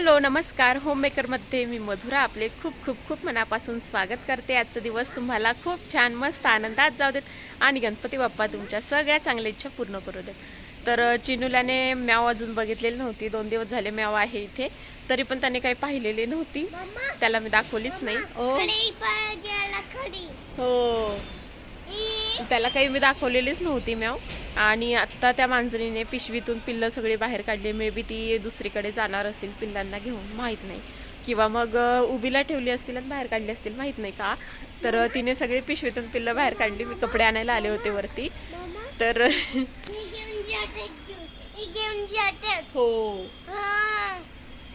Hello नमस्कार. होममेकरमध्ये मी मधुरा. आपले खूप खूप खूप मनापासून स्वागत करते. आजचा दिवस तुम्हाला खूप छान मस्त आनंदात जाऊ देत आणि गणपती बाप्पा तुमच्या सगळ्या चांगल्या इच्छा पूर्ण करू देत. तर अ, चिनुल्याने म्याव अजून बघितलेली नव्हती. दोन दिवस झाले म्याव आहे इथे. तरी पण त्याने काही पाहिलेली नव्हती. त्याला मी दाखवलीच नाही. हो. त्याला काही मी दाखवलेलीच नव्हती म्याव. आणि आत्ता त्या मांजरीने पिशवीतून पिल्लं सगळी बाहेर काढली. मे बी ती दुसरीकडे जाणार असेल पिल्लांना घेऊन माहीत नाही. किंवा मग उभीला ठेवली असतील आणि बाहेर काढली असतील माहीत नाही का? तर तिने सगळी पिशवीतून पिल्लं बाहेर काढली. मी कपडे आणायला आले होते वरती. तर हो.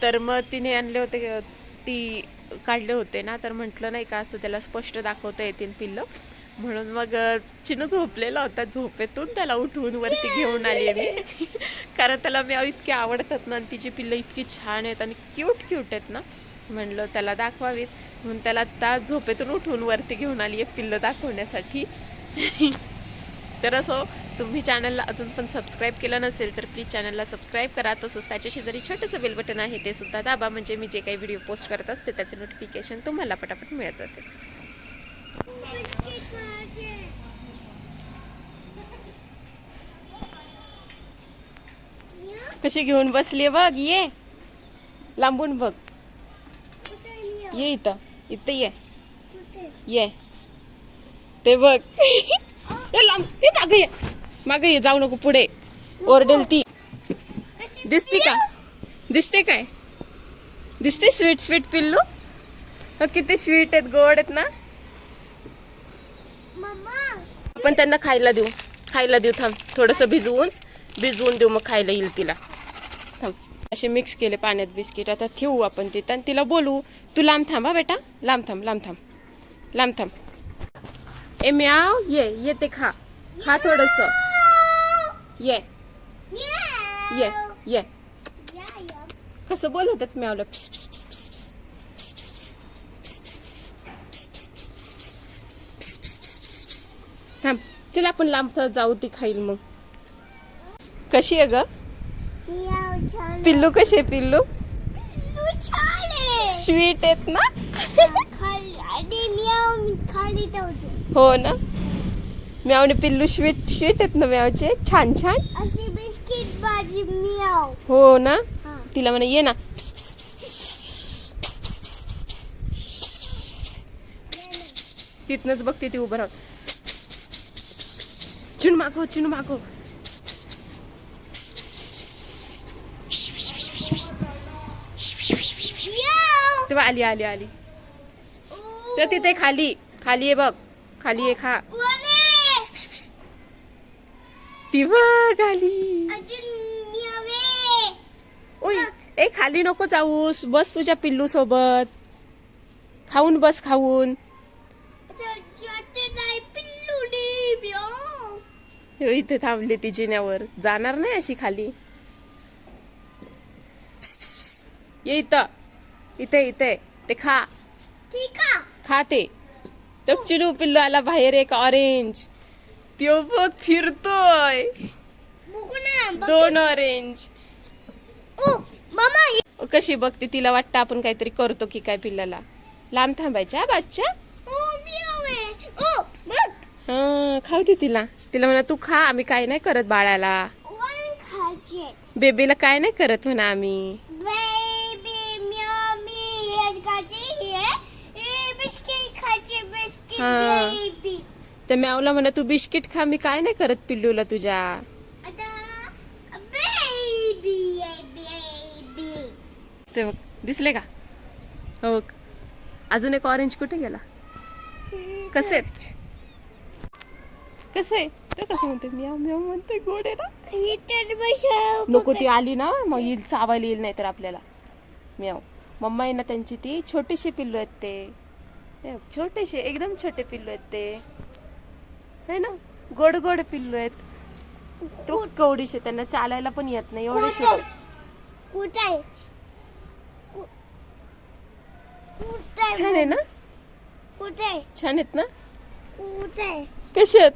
तर मग तिने आणले होते ती काढले होते ना? तर म्हटलं नाही का असं त्याला स्पष्ट दाखवता येतील पिल्लं. म्हणून मग चिनू झोपलेला होता झोपेतून त्याला उठवून वरती घेऊन आली मी. कारण त्याला म्याव इतके आवडतात ना आणि तिची पिल्लं इतकी छान आहेत आणि क्यूट क्यूट आहेत ना. म्हणलं त्याला दाखवावीत. म्हणून त्याला आता झोपेतून उठवून वरती घेऊन आली आहे पिल्लं दाखवण्यासाठी. तर असो तुम्ही चॅनलला अजून पण सबस्क्राईब केलं नसेल तर प्लीज चॅनलला सबस्क्राईब करा. तसंच त्याच्या शेजारी छोटंसं बेल बटन आहे ते सुद्धा दाबा. म्हणजे मी जे काही व्हिडिओ पोस्ट करत असते त्याचे नोटिफिकेशन तुम्हाला पटापट मिळत जाते कशी घेऊन बसले बघ ये. लांबून बघ. ये इथं इथं ये. ये. ते बघ. ते लांब ए माग ये. माग ये जाऊ नको पुढे. ओरडेल ती. दिसते का? दिसते काय? दिसते स्वीट स्वीट पिल्लू? अ, किती स्वीट आहेत गोड आहेत ना? आपण त्यांना खायला देऊ. खायला देऊ थांब. थोडंसं भिजवून भिजवून देऊ मग खायला येईल तिला. थांब. असे मिक्स केले पाण्यात बिस्किट. आता ठेवू आपण तिथं आणि तिला बोलू तू लांब थांब हा बेटा. लांब थांब लांब थांब. लांब थांब. ए म्याव ये ये ते खा. खा थोडस. ये. ये ये. या, या. कसं बोलवतात म्यावला पिस, पिस, पिस, पिस, पिस. पिस, पिस, पिस. पिस, पिस, पिस. पिस, पिस, पिस, पिस, पिस. पिस, पिस, पिस, पिस, पिस. थांब चल आपण लांब जाऊ ती खाईल मग. कशी आहे ग. पिल्लू कशी आहे पिल्लू. स्वीट आहेत ना? हो ना? म्यावने पिल्लू स्वीट स्वीट आहेत ना म्यावचे? छान छान? अशी बिस्किट भाजी मियाव. हो ना? तिला म्हणा ये ना. तिथनच बघते ती उभं राहून. पिस. मियाव तेव्हा आली आली आली. तर तिथे खाली खाली बघ खाली खा. ती बघ आली ए खाली नको जाऊस बस तुझ्या पिल्लू सोबत खाऊन बस खाऊन इथे थांबली ती जिन्यावर. जाणार नाही अशी खाली. पिस, पिस, पिस. ये इथं. इथे इथे. ते खा. खा ते. चिडू पिल्लू आला बाहेर एक ऑरेंज त्यो बघ फिरतोय. दोन ऑरेंज कशी बघते तिला वाटतं आपण काहीतरी करतो की काय पिल्लाला. लांब थांबायच्या बच्चा ओ मियावे ओ बघ. हा खाऊ दे तिला. तिला म्हणा तू खा आम्ही काय नाही करत बाळाला. बेबीला काय नाही करत म्हणा आम्ही. तर म्यावला म्हणा तू बिस्किट खा मी काय नाही करत पिल्लूला तुझ्या. ते बघ दिसले का? हो. अजून एक ऑरेंज कुठे गेला? कसे कसे? ते कसं म्हणते म्याव म्याव म्हणते गोड आहे ना? नको ती आली ना मग येईल चावायला येईल नाही तर आपल्याला. म्याव. मम्मा आहे ना त्यांची ती छोटीशी पिल्लू आहेत ते. हे बघ, छोटेसे एकदम छोटे पिल्लू आहेत ते. है ना? गोड गोड पिल्लू आहेत. तो कवडीशे त्यांना चालायला पण येत नाही कुठे? छान आहे ना? कुठे? छान आहेत ना? कुठे? कसे आहेत?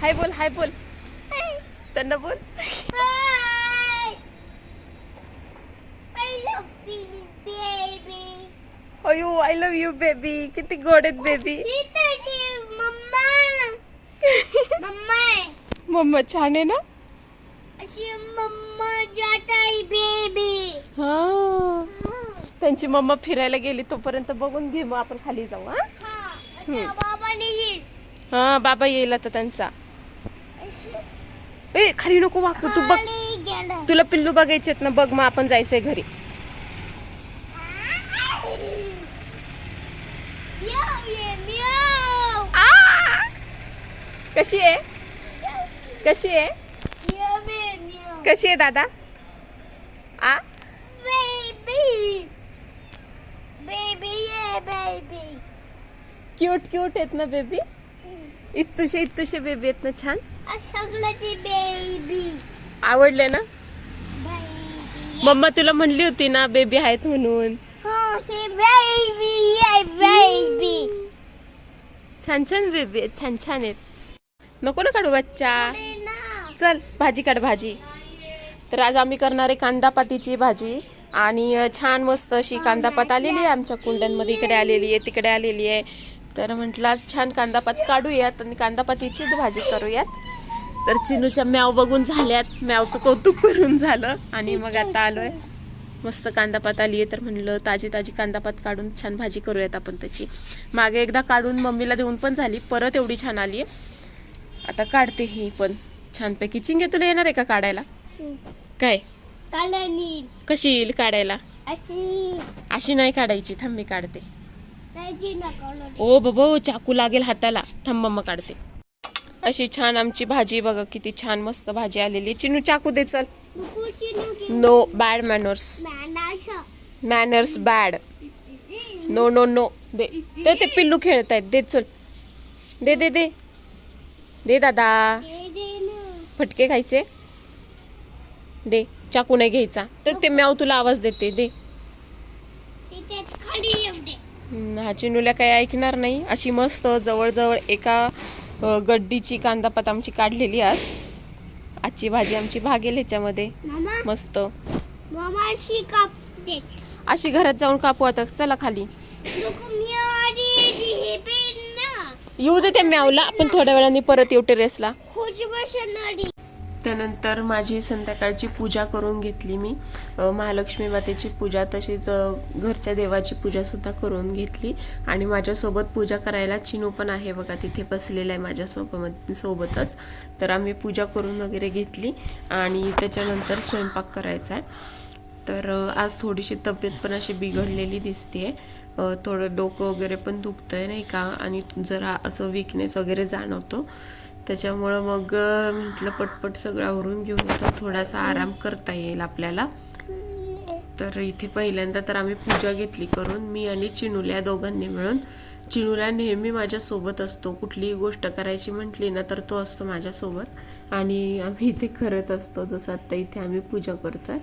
हाय बोल हाय बोल. त्यांना बोल. अयो आय लव्ह यू बेबी किती गोड आहेत बेबी मम्मा छान आहे ना? अशी मम्मा जात आहे बेबी हा. त्यांची मम्मा फिरायला गेली तोपर्यंत बघून घे मग आपण खाली जाऊ हा? हा बाबा येईल. हा बाबा येईल आता त्यांचा. ए खाली नको वाकू तू बघ. तुला पिल्लू बघायचेत ना बघ मग आपण जायचंय घरी. कशी आहे? कशी आहे? कशी आहे दादा? आ? बेबी बेबी ये बेबी क्यूट क्यूट आहेत ना बेबी इतुशे इतुशे बेबी आहेत ना छान? सगळ्याची बेबी आवडले ना? मम्मा तुला म्हणली होती ना बेबी आहेत म्हणून. हो छान छान बेबी आहेत छान छान आहेत. नको ना काढू बच्चा. चल भाजी काढ भाजी. तर आज आम्ही करणार आहे कांदापातीची भाजी. आणि छान मस्त अशी कांदापात आलेली आहे आमच्या कुंड्यांमध्ये. इकडे आलेली आहे तिकडे आलेली आहे. तर म्हटलं आज छान कांदापात काढूयात आणि कांदापातीचीच भाजी करूयात. तर चिनूच्या म्याव बघून झाल्यात. म्यावचं कौतुक करून झालं आणि मग आता आलोय. मस्त कांदापात आली आहे तर म्हणलं ताजी ताजी कांदापात काढून छान भाजी करूयात आपण त्याची. मागे एकदा काढून मम्मीला देऊन पण झाली परत एवढी छान आली आहे आता काढते ही पण. छानपैकी. चिंगे तुला येणार आहे का काढायला? काय? कशी येईल काढायला? अशी. अशी नाही काढायची थांब मी काढते. ओ बाबा चाकू लागेल हाताला. थांब मम्मा काढते. अशी छान आमची भाजी बघा किती छान मस्त भाजी आलेली चिनू चाकू दे चल. No bad manners manners bad no no no दे. ते ते पिल्लू खेळतायत. दे चल. दे दे दे. दे दादा. फटके खायचे. दे. चाकू नाही घ्यायचा. तर ते म्याव तुला आवाज देते. दे. हा चिनूला काही ऐकणार नाही. अशी मस्त जवळजवळ एका गड्डीची कांदापात आमची काढलेली आज. आजची भाजी आमची भागेल ह्याच्यामध्ये. मस्त. अशी घरात जाऊन कापू आता. चला खाली. येऊ दे त्या म्यावला आपण थोड्या वेळाने परत येऊ टेरेसला त्यानंतर माझी संध्याकाळची पूजा करून घेतली मी. महालक्ष्मी मातेची पूजा तशीच घरच्या देवाची पूजासुद्धा करून घेतली. आणि माझ्यासोबत पूजा करायला चिनू पण आहे बघा तिथे बसलेला आहे माझ्यासोबत सोबतच. तर आम्ही पूजा करून वगैरे घेतली आणि त्याच्यानंतर स्वयंपाक करायचा आहे. तर आज थोडीशी तब्येत पण अशी बिघडलेली दिसते थोडं डोकं वगैरे पण दुखतं आहे नाही का? आणि जरा असं विकनेस वगैरे जाणवतो. त्याच्यामुळं मग म्हटलं पटपट सगळं आवरून घेऊन तर थोडासा आराम करता येईल आपल्याला. तर इथे पहिल्यांदा तर आम्ही पूजा घेतली करून मी आणि चिनुल्या दोघांनी मिळून. चिनुल्या नेहमी माझ्यासोबत असतो. कुठलीही गोष्ट करायची म्हटली ना तर तो असतो माझ्यासोबत. आणि आम्ही इथे करत असतो. जसं आत्ता इथे आम्ही पूजा करतोय.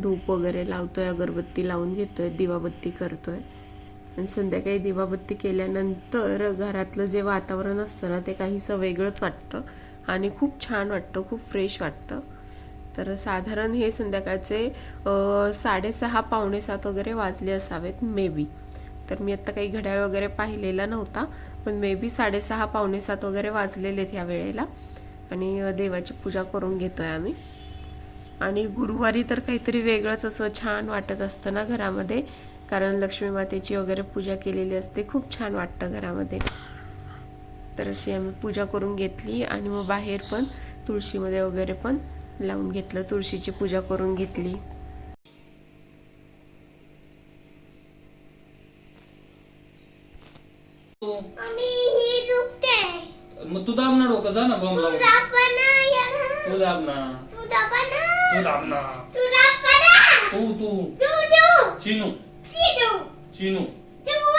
धूप वगैरे लावतोय अगरबत्ती लावून घेतोय दिवाबत्ती करतोय. आणि संध्याकाळी दिवाबत्ती केल्यानंतर घरातलं जे वातावरण असतं ना ते काहीसं वेगळंच वाटतं. आणि खूप छान वाटतं खूप फ्रेश वाटतं. तर साधारण हे संध्याकाळचे साडेसहा पावणे सात वगैरे वाजले असावेत मे बी तर मी आत्ता काही घड्याळ वगैरे पाहिलेला नव्हता पण मे बी साडेसहा पावणे सात वगैरे वाजलेले आहेत ह्या वेळेला. आणि देवाची पूजा करून घेतोय आम्ही. आणि गुरुवारी तर काहीतरी वेगळंच असं छान वाटत असतं ना घरामध्ये. कारण लक्ष्मी मातेची वगैरे पूजा केलेली असते. खूप छान वाटतं घरामध्ये. तर अशी आम्ही पूजा करून घेतली आणि मग बाहेर पण तुळशीमध्ये वगैरे पण लावून घेतलं. तुळशीची पूजा करून घेतली. ही मग तू दाब ना डोकं जा ना बॉम्ब तू लावून. तू दाब ना. तू दाब ना. तू तू तू तू. चिनू चिनू. चिनू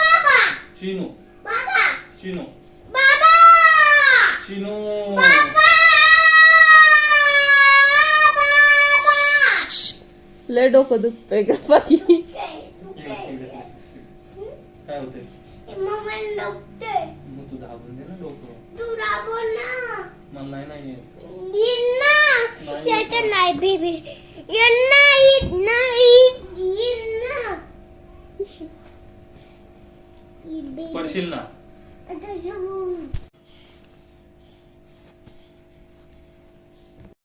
चिनू. बाबा. चिनू. बाबा. चिनू. बाबा. लय डोकं दुखतंय का बाकी काय होते मग तू दाबून दे ना डोकं. तू दाबव ना. मला नाही नाही येत. नाही नाही बेबी. नाही पडशील ना आता